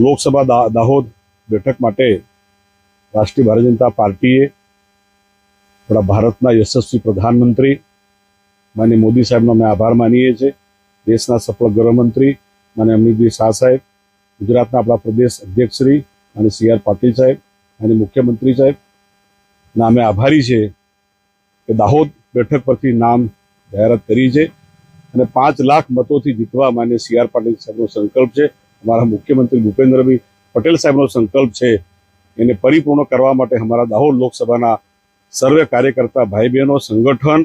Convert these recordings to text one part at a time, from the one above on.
લોકસભા દાહોદ બેઠક માટે રાષ્ટ્રીય ભારતીય જનતા પાર્ટીએ આપણા ભારતના યશસ્વી પ્રધાનમંત્રી માન્ય મોદી સાહેબનો અમે આભાર માનીએ છીએ. દેશના સફળ ગૃહમંત્રી માન્ય અમિતભાઈ શાહ સાહેબ, ગુજરાતના આપણા પ્રદેશ અધ્યક્ષશ્રી અને સી આર પાટીલ સાહેબ અને મુખ્યમંત્રી સાહેબ, ના અમે આભારી છે કે દાહોદ બેઠક પરથી નામ જાહેરાત કરી છે અને પાંચ લાખ મતોથી જીતવા માન્ય સી આર પાટીલ સાહેબનો સંકલ્પ છે. અમારા મુખ્યમંત્રી ભૂપેન્દ્રભાઈ પટેલ સાહેબનો સંકલ્પ છે એને પરિપૂર્ણ કરવા માટે અમારા દાહોદ લોકસભાના સર્વે કાર્યકર્તા ભાઈ બહેનો સંગઠન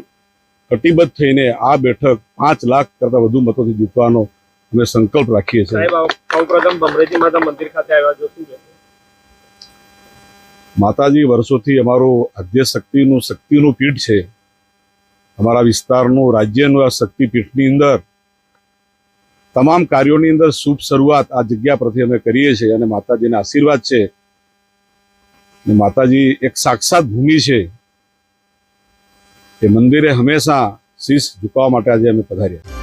કટિબદ્ધ થઈને આ બેઠક પાંચ લાખ કરતા વધુ મતોથી જીતવાનો અમે સંકલ્પ રાખીએ છીએ. માતાજી વર્ષોથી અમારું આદ્ય શક્તિનું શક્તિનું પીઠ છે. અમારા વિસ્તારનું રાજ્યનું આ શક્તિપીઠની અંદર તમામ કાર્યોની અંદર શુભ શરૂઆત આ જગ્યા પરથી અમે કરીએ છીએ અને માતાજીના આશીર્વાદ છે. માતાજી એક સાક્ષાત ભૂમિ છે એ મંદિરે હંમેશા શીશ ઝુકાવવા માટે આજે અમે પધાર્યા